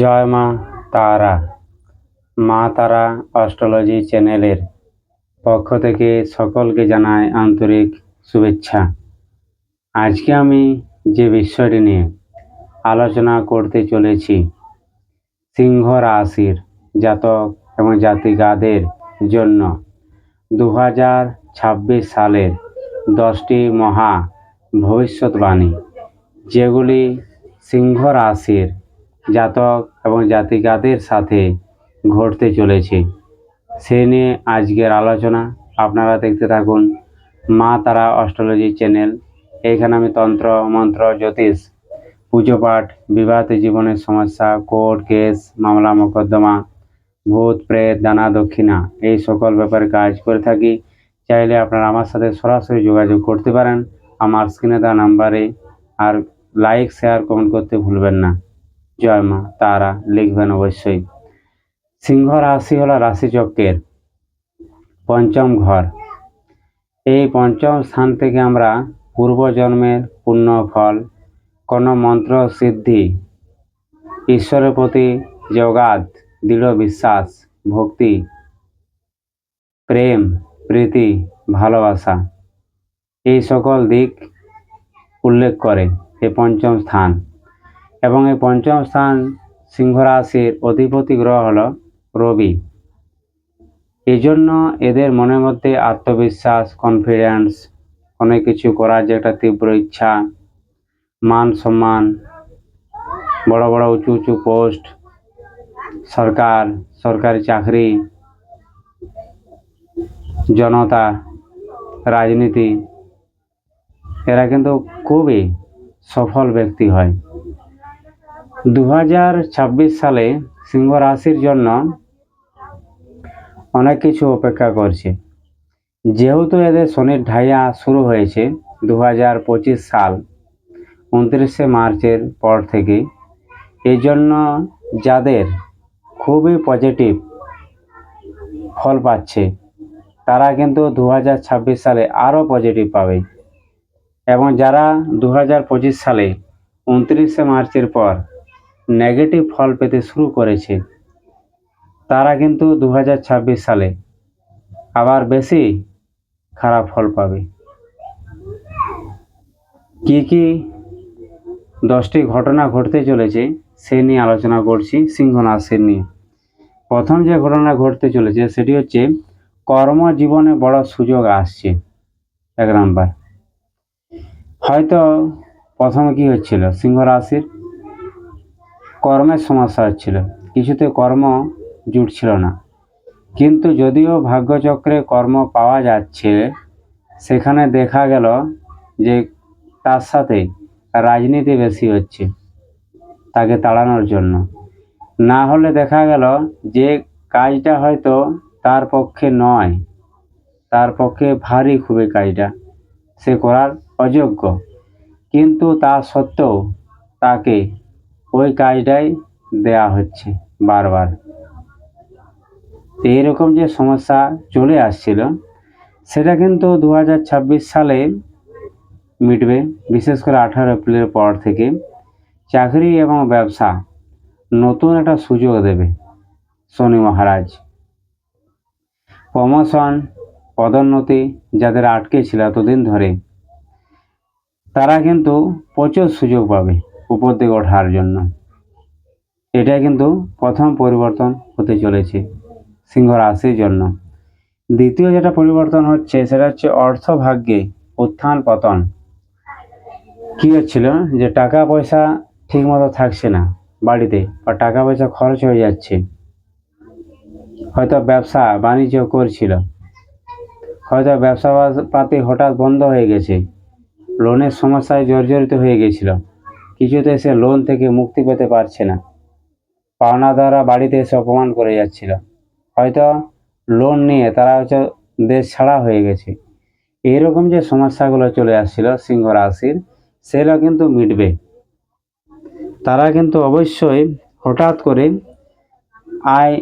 জয় মা তারা। মা তারা অস্ট্রোলজি চ্যানেলের পক্ষ থেকে সকলকে জানাই আন্তরিক শুভেচ্ছা। আজকে আমি যে বিষয়টি নিয়ে আলোচনা করতে চলেছি, সিংহ রাশির জাতক এবং জাতিকাদের জন্য দু হাজার ছাব্বিশ সালের দশটি মহা ভবিষ্যৎবাণী, যেগুলি সিংহ রাশির জাতক এবং জাতিকাদের সাথে ঘটতে চলেছে। সে নিয়ে আজকের আলোচনা আপনারা দেখতে থাকুন। মা তারা অস্ট্রোলজি চ্যানেল। এইখানে আমি তন্ত্র, মন্ত্র, জ্যোতিষ, পুজো পাঠ, বিবাহিত জীবনের সমস্যা, কোর্ট কেস, মামলা, মোকদ্দমা, ভূত, প্রেত, দানা, দক্ষিণা এই সকল ব্যাপারে কাজ করে থাকি। চাইলে আপনারা আমার সাথে সরাসরি যোগাযোগ করতে পারেন। আমার স্ক্রিনে দেওয়া নাম্বারে আর লাইক শেয়ার কমেন্ট করতে ভুলবেন না। জয় মা তারা লিখবেন অবশ্যই। সিংহ রাশি হলো রাশিচক্রের পঞ্চম ঘর। এই পঞ্চম স্থান থেকে আমরা পূর্বজন্মের পূর্ণ ফল, কোনো মন্ত্র, সিদ্ধি, ঈশ্বরের প্রতি যোগাত দৃঢ় বিশ্বাস, ভক্তি, প্রেম, প্রীতি, ভালোবাসা, এই সকল দিক উল্লেখ করে এই পঞ্চম স্থান। এবং এই পঞ্চম স্থান সিংহ রাশির অধিপতি গ্রহ হল রবি। এই জন্য এদের মনের মধ্যে আত্মবিশ্বাস কনফিডেন্স অনেক কিছু করার যে একটা তীব্র ইচ্ছা, মান সম্মান, বড় বড় উঁচু উঁচু পোস্ট, সরকার, সরকারি চাকরি, জনতা, রাজনীতি, এরা কিন্তু খুবই সফল ব্যক্তি হয়। দু হাজার ছাব্বিশ সালে সিংহ রাশির জন্য অনেক কিছু অপেক্ষা করছে। যেহেতু এদের শনির ঢাইয়া শুরু হয়েছে দু হাজার পঁচিশ সাল, উনত্রিশে মার্চের পর থেকে এই জন্য যাদের খুবই পজিটিভ ফল পাচ্ছে, তারা কিন্তু দু হাজার ছাব্বিশ সালে আরও পজিটিভ পাবে এবং যারা দু হাজার পঁচিশ সালে উনত্রিশে মার্চের পর নেগেটিভ ফল পেতে শুরু করেছে। তারা কিন্তু দু হাজার ছাব্বিশ সালে আবার বেশি খারাপ ফল পাবে। কি কি দশটি ঘটনা ঘটতে চলেছে সে নিয়ে আলোচনা করছি সিংহ রাশির নিয়ে। প্রথম যে ঘটনা ঘটতে চলেছে সেটি হচ্ছে কর্মজীবনে বড় সুযোগ আসছে। এক নাম্বার। হয়তো প্রথমে কি হচ্ছিল? সিংহ রাশির কর্মের সমস্যা হচ্ছিল, কিছুতে কর্ম জুটছিল না। কিন্তু যদিও ভাগ্যচক্রে কর্ম পাওয়া যাচ্ছে, সেখানে দেখা গেল যে তার সাথে রাজনীতি বেশি হচ্ছে তাকে তাড়ানোর জন্য। না হলে দেখা গেল যে কাজটা হয়তো তার পক্ষে নয়, তার পক্ষে ভারী খুবই কাজটা, সে করার অযোগ্য। কিন্তু তা সত্ত্বেও তাকে ওই কাজটাই দেয়া হচ্ছে বারবার। এইরকম যে সমস্যা চলে আসছিল, সেটা কিন্তু দু হাজার ছাব্বিশ সালে মিটবে, বিশেষ করে আঠারো এপ্রিলের পর থেকে। চাকরি এবং ব্যবসা নতুন একটা সুযোগ দেবে শনি মহারাজ। প্রমোশন, পদোন্নতি যাদের আটকে ছিল এতদিন ধরে, তারা কিন্তু প্রচুর সুযোগ পাবে। উপর দিকে ওঠার জন্য। এটা কিন্তু প্রথম পরিবর্তন হতে চলেছে সিংহ রাশির জন্য। দ্বিতীয় যেটা পরিবর্তন হচ্ছে, সেটা হচ্ছে অর্থ ভাগ্যে উত্থান পতন। কি হচ্ছিল? যে টাকা পয়সা ঠিক মতো থাকছে না বাড়িতে বা টাকা পয়সা খরচ হয়ে যাচ্ছে। হয়তো ব্যবসা বাণিজ্য করছিল। হয়তো ব্যবসা পাতি হঠাৎ বন্ধ হয়ে গেছে। লোনের সমস্যায় জর্জরিত হয়ে গেছিল। কিছুতে সে লোন থেকে মুক্তি পেতে পারছে না। পাওনা দ্বারা বাড়িতে এসে অপমান করে যাচ্ছিল। হয়তো লোন নিয়ে তারা হচ্ছে দেশ ছাড়া হয়ে গেছে। এইরকম যে সমস্যাগুলো চলে আসছিল সিংহ রাশির সেগুলো কিন্তু মিটবে। তারা কিন্তু অবশ্যই হঠাৎ করে আয়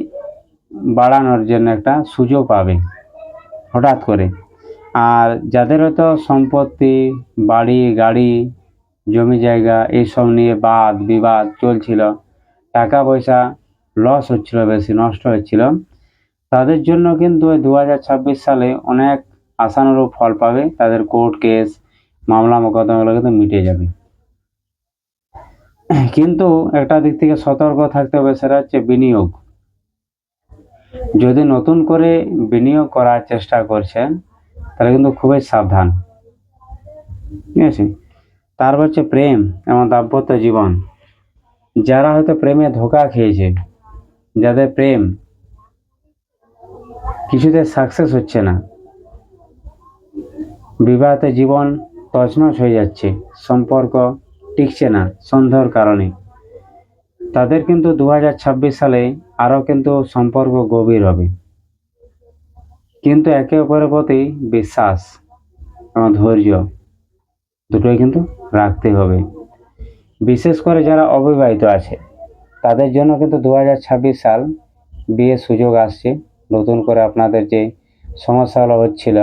বাড়ানোর জন্য একটা সুযোগ পাবে, হঠাৎ করে। আর যাদের হয়তো সম্পত্তি, বাড়ি, গাড়ি জমি জায়গা এইসব নিয়ে বাদ, বিবাদ চলছিল। টাকা পয়সা লস হচ্ছিল বেশি, নষ্ট হচ্ছিল। তাদের জন্য কিন্তু দু সালে অনেক আশানুরূপ ফল পাবে। তাদের কোর্ট কেস মামলা মোকদ্দমাগুলো কিন্তু মিটে যাবে। কিন্তু একটা দিক থেকে সতর্ক থাকতে হবে সেটা হচ্ছে বিনিয়োগ। যদি নতুন করে বিনিয়োগ করার চেষ্টা করছেন, তাহলে কিন্তু খুবই সাবধান। ঠিক আছে? তারপর হচ্ছে প্রেম এবং দাম্পত্য জীবন। যারা হয়তো প্রেমে ধোকা খেয়েছে, যাদের প্রেম কিছুতে সাকসেস হচ্ছে না, বিবাহিত জীবন তছনছ হয়ে যাচ্ছে, সম্পর্ক টিকছে না সন্দেহর কারণে। তাদের কিন্তু দু হাজার ছাব্বিশ সালে আরও কিন্তু সম্পর্ক গভীর হবে। কিন্তু একে অপরের প্রতি বিশ্বাস এবং ধৈর্য দুটোই কিন্তু রাখতে হবে। বিশেষ করে যারা অবিবাহিত আছে, তাদের জন্য কিন্তু দু হাজার ছাব্বিশ সাল বিয়ের সুযোগ আসছে। নতুন করে আপনাদের যে সমস্যাগুলো হচ্ছিল,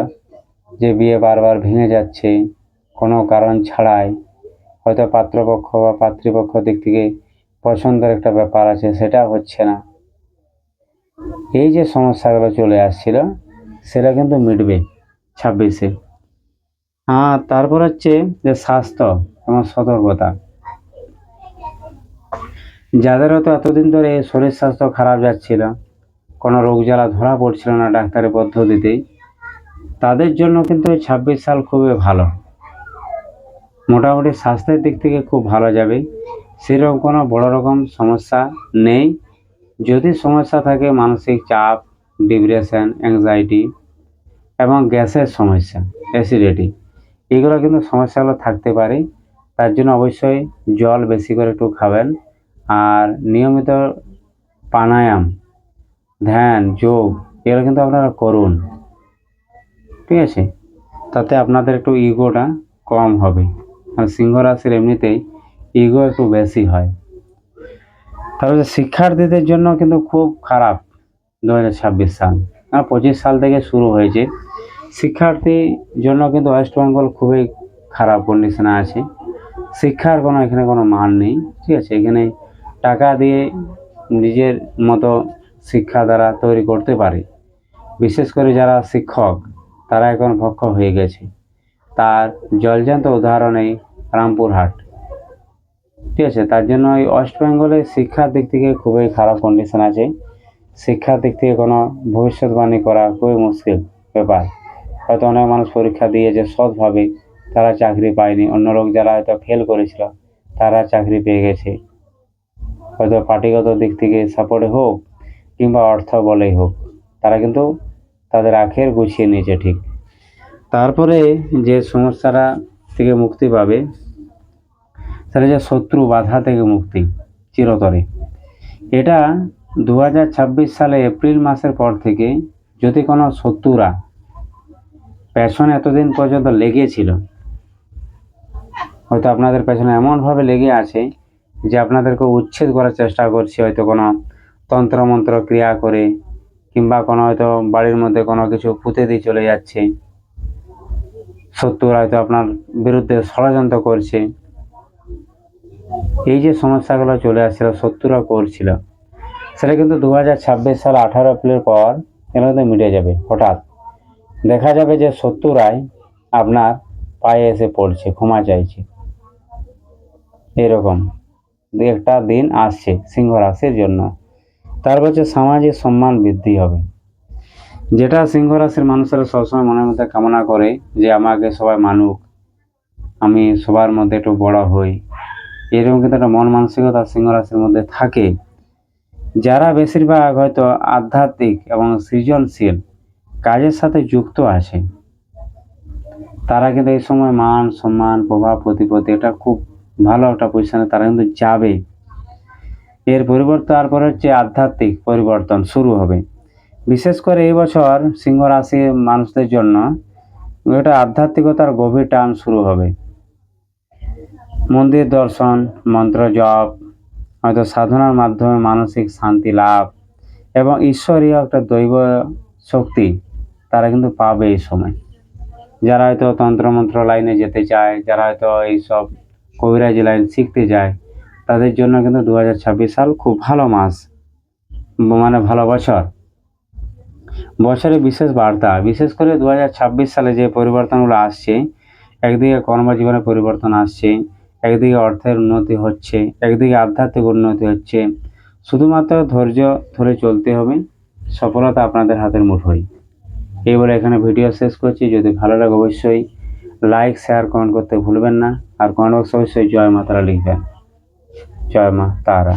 যে বিয়ে বারবার ভেঙে যাচ্ছে, কোনো কারণ ছাড়াই, হয়তো পাত্রপক্ষ বা পাত্রীপক্ষ দিক থেকে পছন্দের একটা ব্যাপার আছে, সেটা হচ্ছে না। এই যে সমস্যাগুলো চলে আসছিল, সেটা কিন্তু মিটবে ছাব্বিশে। আর তারপর হচ্ছে যে স্বাস্থ্য এবং সতর্কতা। যাদের হয়তো এতদিন ধরে শরীর স্বাস্থ্য খারাপ যাচ্ছিল, কোনো রোগ জ্বালা ধরা পড়ছিল না ডাক্তারের পদ্ধতিতেই তাদের জন্য কিন্তু ছাব্বিশ সাল খুবই ভালো। মোটামুটি স্বাস্থ্যের দিক থেকে খুব ভালো যাবে। সেরকম কোনো বড় রকম সমস্যা নেই। যদি সমস্যা থাকে, মানসিক চাপ, ডিপ্রেশন অ্যাংজাইটি এবং গ্যাসের সমস্যা অ্যাসিডিটি এগুলো কিন্তু সমস্যাগুলো থাকতে পারে। তার জন্য অবশ্যই জল বেশি করে একটু খাবেন। আর নিয়মিত প্রাণায়াম, ধ্যান, যোগ, এগুলো কিন্তু আপনারা করুন। ঠিক আছে? তাতে আপনাদের একটু ইগোটা কম হবে। আর সিংহ রাশির এমনিতেই ইগো একটু বেশি হয়। তারপরে শিক্ষার্থীদের জন্য কিন্তু খুব খারাপ। দু হাজার ছাব্বিশ সাল। আর পঁচিশ সাল থেকে শুরু হয়েছে। শিক্ষার্থীর জন্য কিন্তু ওয়েস্ট বেঙ্গল খুবই খারাপ কন্ডিশনে আছে। শিক্ষার কোনো এখানে কোনো মান নেই, ঠিক আছে? এখানে টাকা দিয়ে নিজের মতো শিক্ষা দ্বারা তৈরি করতে পারে। বিশেষ করে যারা শিক্ষক, তারা এখন ভক্ষ হয়ে গেছে। তার জলজান্ত উদাহরণ রামপুরহাট। ঠিক আছে? তার জন্য এই ওয়েস্ট বেঙ্গলে শিক্ষার দিক থেকে খুবই খারাপ কন্ডিশন আছে। শিক্ষার দিক থেকে কোনো ভবিষ্যৎবাণী করা খুবই মুশকিল ব্যাপার। হয়তো অনেক মানুষ পরীক্ষা দিয়েছে সৎভাবে তারা চাকরি পায়নি। অন্য লোক যারা হয়তো ফেল করেছিল, তারা চাকরি পেয়ে গেছে। হয়তো পার্টিগত দিক থেকে সাপোর্টে হোক কিংবা অর্থ বলেই হোক, তারা কিন্তু তাদের আখের গুছিয়ে নিয়েছে ঠিক। তারপরে যে সমস্যাটা থেকে মুক্তি পাবে, সেটা যে শত্রু বাধা থেকে মুক্তি, চিরতরে। এটা দু হাজার ছাব্বিশ সালে এপ্রিল মাসের পর থেকে যদি কোনো শত্রুরা পেছনে এতদিন পর্যন্ত লেগেছিল, হয়তো আপনাদের পেছনে এমনভাবে লেগে আছে যে আপনাদেরকে উচ্ছেদ করার চেষ্টা করছি, হয়তো কোনো তন্ত্রমন্ত্র ক্রিয়া করে, কিংবা কোনো হয়তো বাড়ির মধ্যে কোনো কিছু পুঁতে দিয়ে চলে যাচ্ছে। শত্রুরা হয়তো আপনার বিরুদ্ধে ষড়যন্ত্র করছে। এই যে সমস্যাগুলো চলে আসছিল, শত্রুরা করছিল, সেটা কিন্তু দু হাজার ছাব্বিশ সাল আঠারো এপ্রিলের পর এগুলো কিন্তু মিটে যাবে, হঠাৎ। দেখা যাবে যে শত্রুরাই আপনার পায়ে এসে পড়ছে, ক্ষমা চাইছে। এরকম। একটা দিন আসছে সিংহ রাশির জন্য। তার হচ্ছে সামাজিক সম্মান বৃদ্ধি হবে। যেটা সিংহ রাশির মানুষেরা সবসময় মনের মধ্যে কামনা করে যে আমাকে সবাই মানুক, আমি সবার মধ্যে একটু বড় হই। এরকম কিন্তু একটা মন মানসিকতা সিংহ রাশির মধ্যে থাকে। যারা বেশিরভাগ হয়তো আধ্যাত্মিক এবং সৃজনশীল কাজের সাথে যুক্ত আছে। তারা কিন্তু এই সময় মান, সম্মান, প্রভাব, প্রতিপত্তি, এটা খুব ভালো একটা পজিশনে তারা কিন্তু যাবে। এর পরিবর্তন তারপরে হচ্ছে আধ্যাত্মিক পরিবর্তন শুরু হবে। বিশেষ করে এই বছর সিংহ রাশির মানুষদের জন্য এটা আধ্যাত্মিকতার গভীর টান শুরু হবে। মন্দির দর্শন, মন্ত্র জপ, হয়তো সাধনার মাধ্যমে মানসিক শান্তি লাভ এবং ঈশ্বরীয় একটা দৈব শক্তি তারা কিন্তু পাবে এই সময়। যারা হয়তো তন্ত্রমন্ত্র লাইনে যেতে চায়, যারা হয়তো এইসব কবিরাজি লাইন শিখতে যায়, তাদের জন্য কিন্তু দু হাজার ছাব্বিশ সাল খুব ভালো মাস মানে ভালো বছর। বছরে বিশেষ বার্তা, বিশেষ করে দু হাজার ছাব্বিশ সালে যে পরিবর্তনগুলো আসছে, একদিকে কর্মজীবনে পরিবর্তন আসছে, একদিকে অর্থের উন্নতি হচ্ছে, একদিকে আধ্যাত্মিক উন্নতি হচ্ছে। শুধুমাত্র ধৈর্য ধরে চলতে হবে, সফলতা আপনাদের হাতের মুঠোয়। এই বলে এখানে ভিডিও শেষ করছি। যদি ভালো লাগে অবশ্যই লাইক শেয়ার কমেন্ট করতে ভুলবেন না। আর কমেন্ট বক্সে অবশ্যই জয় মা তারা লিখবেন। জয় মা তারা।